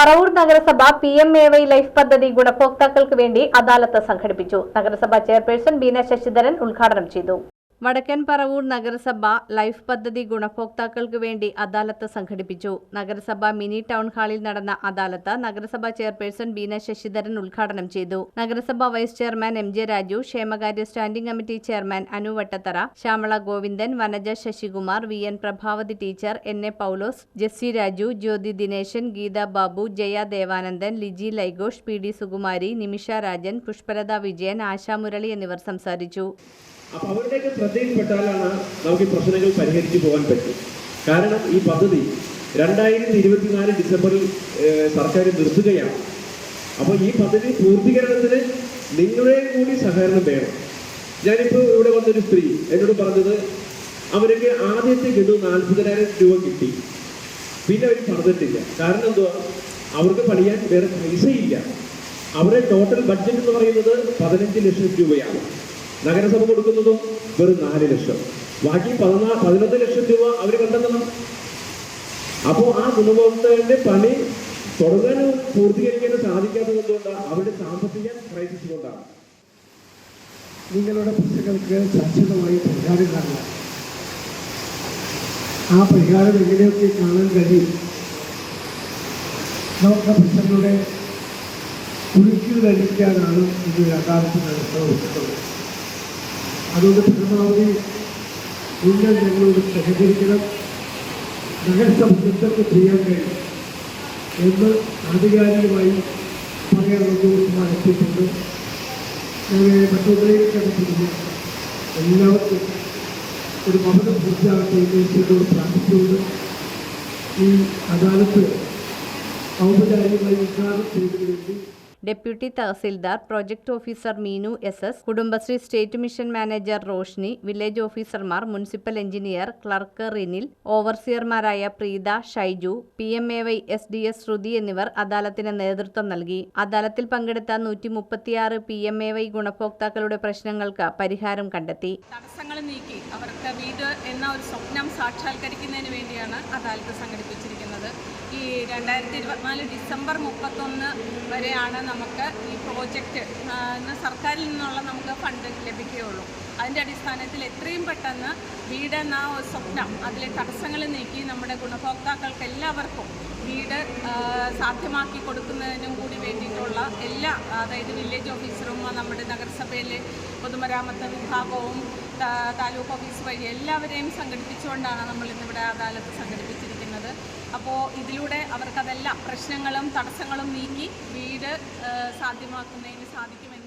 പറവൂർ നഗരസഭ P M A Y life പദ്ധതി ഗുണഭോക്താക്കൾക്ക് വേണ്ടി അദാലത്ത് സംഘടിപ്പിച്ചു. നഗരസഭ ചെയർപേഴ്സൺ ബീന ശശിധരൻ ഉദ്ഘാടനം ചെയ്തു. വടക്കൻ പറവൂർ നഗരസഭ ലൈഫ് പദ്ധതി ഗുണഭോക്താക്കൾക്ക് വേണ്ടി അദാലത്ത് സംഘടിപ്പിച്ചു. നഗരസഭ മിനി ടൗൺ ഹാളിൽ നടന്ന അദാലത്ത് നഗരസഭ ചെയർപേഴ്സൺ ബീന ശശിധരൻ ഉദ്ഘാടനം ചെയ്തു. നഗരസഭ vice chairman M J Raju ക്ഷേമകാര്യ standing committee chairman Anu Vattathara Shyamala Govindan Vanaja Sasikumar V N Prabhavathi teacher N A Paulose Jessy Raju Jyothi Dineshan Geetha Babu Jaya Devanandan Liji Laigosh P D Sukumari Nimisha Rajan Pushpalatha Vijayan Asha Murali എന്നിവർ സംസാരിച്ചു. അപ്പൊ അവരുടെയൊക്കെ ശ്രദ്ധയിൽപ്പെട്ടാലാണ് നമുക്ക് ഈ പ്രശ്നങ്ങൾ പരിഹരിച്ചു പോകാൻ പറ്റും. കാരണം ഈ പദ്ധതി രണ്ടായിരത്തി ഇരുപത്തിനാല് ഡിസംബറിൽ സർക്കാർ നിർത്തുകയാണ്. അപ്പോൾ ഈ പദ്ധതി പൂർത്തീകരണത്തിന് നിങ്ങളെ കൂടി സഹകരണം വേണം. ഞാനിപ്പോൾ ഇവിടെ വന്നൊരു സ്ത്രീ എന്നോട് പറഞ്ഞത് അവർക്ക് ആദ്യത്തെ ഗഡു നാൽപ്പതിനായിരം രൂപ കിട്ടി. പിന്നെ അവർ പറഞ്ഞിട്ടില്ല. കാരണം എന്തുവാ? അവർക്ക് പണിയാൻ വേറെ പൈസയില്ല. അവരുടെ ടോട്ടൽ ബഡ്ജറ്റ് എന്ന് പറയുന്നത് പതിനഞ്ച് ലക്ഷം രൂപയാണ്. നഗരസഭ കൊടുക്കുന്നതും വെറും നാല് ലക്ഷം. ബാക്കി പതിനാ പതിനൊന്ന് ലക്ഷം രൂപ അവർ കണ്ടെത്തണം. അപ്പോൾ ആ ഗുണഭോക്താവിന്റെ പണി തുടങ്ങാനും പൂർത്തീകരിക്കാനും സാധിക്കാത്തത് എന്തുകൊണ്ടാണ് അവരുടെ സാമ്പത്തിക ക്രൈസിസ് കൊണ്ടാണ് നിങ്ങളുടെ പ്രശ്നങ്ങൾക്ക് ശാശ്വതമായി പരിഹാരം കാണാം ആ പരിഹാരം എങ്ങനെയൊക്കെ കാണാൻ കഴിയും? നമുക്ക് പ്രശ്നങ്ങളുടെ കുരുക്കിൽ ധരിക്കാനാണ് ഇത് യഥാർത്ഥത്തിൽ നടത്തുന്നത് അതുകൊണ്ട് പരമാവധി നിങ്ങൾ ഞങ്ങളോട് സഹകരിക്കണം. നഗരസഭ എന്തൊക്കെ ചെയ്യാൻ കഴിയും എന്ന് ആധികാരികമായി പറയാനുള്ള ദിവസമാണ് എത്തിയിട്ടുണ്ട്. ഞങ്ങളെ മറ്റൊന്നിലേക്ക് അടുത്തിരുന്നു എല്ലാവർക്കും ഒരു ഭവനം പൂർത്തിയാകട്ടെ എന്ന് പ്രാർത്ഥിച്ചുകൊണ്ട് ഈ അദാലത്ത് ഔപചാരികമായി ഉദ്ഘാടനം ചെയ്തതിനു വേണ്ടി deputy tahsildar project officer Meenu S S Kudumbashree state mission manager Roshni village ഓഫീസർമാർ municipal engineer clerk Rinil ഓവർസിയർമാരായ Preetha Shaiju P M A Y S D S Shruthi എന്നിവർ അദാലത്തിന് നേതൃത്വം നൽകി. അദാലത്തിൽ പങ്കെടുത്ത നൂറ്റി മുപ്പത്തിയാറ് പി എം എ വൈ ഗുണഭോക്താക്കളുടെ പ്രശ്നങ്ങൾക്ക് പരിഹാരം കണ്ടെത്തി. തടസ്സങ്ങൾ നീക്കി അവർക്ക് വീട് എന്ന ഒരു സ്വപ്നം സാക്ഷാത്കരിക്കുന്നതിന് വേണ്ടിയാണ് അദാലത്ത് സംഘടിപ്പിച്ചിരിക്കുന്നത്. ഈ രണ്ടായിരത്തി ഇരുപത്തിനാല് ഡിസംബർ മുപ്പത്തൊന്ന് വരെയാണ് നമുക്ക് ഈ പ്രോജക്റ്റ് സർക്കാരിൽ നിന്നുള്ള നമുക്ക് ഫണ്ട് ലഭിക്കുകയുള്ളൂ. അതിന്റെ അടിസ്ഥാനത്തിൽ എത്രയും പെട്ടെന്ന് വീട് എന്ന സ്വപ്നം അതിലെ തടസ്സങ്ങൾ നീക്കി നമ്മുടെ ഗുണഭോക്താക്കൾക്ക് എല്ലാവർക്കും വീട് സാധ്യമാക്കി കൊടുക്കുന്നതിനും കൂടി വേണ്ടിയിട്ടുള്ള എല്ലാ അതായത് വില്ലേജ് ഓഫീസറും നമ്മുടെ നഗരസഭയിലെ പൊതുമരാമത്ത് വിഭാഗവും താലൂക്ക് ഓഫീസ് വഴി എല്ലാവരെയും സംഘടിപ്പിച്ചുകൊണ്ടാണ് നമ്മൾ ഇന്നിവിടെ അദാലത്ത് സംഘടിപ്പിച്ചിരിക്കുന്നത്. അപ്പോൾ ഇതിലൂടെ അവർക്കതെല്ലാം പ്രശ്നങ്ങളും തടസ്സങ്ങളും നീക്കി വീട് സാധ്യമാക്കുന്നതിന് സാധിക്കുമെന്ന്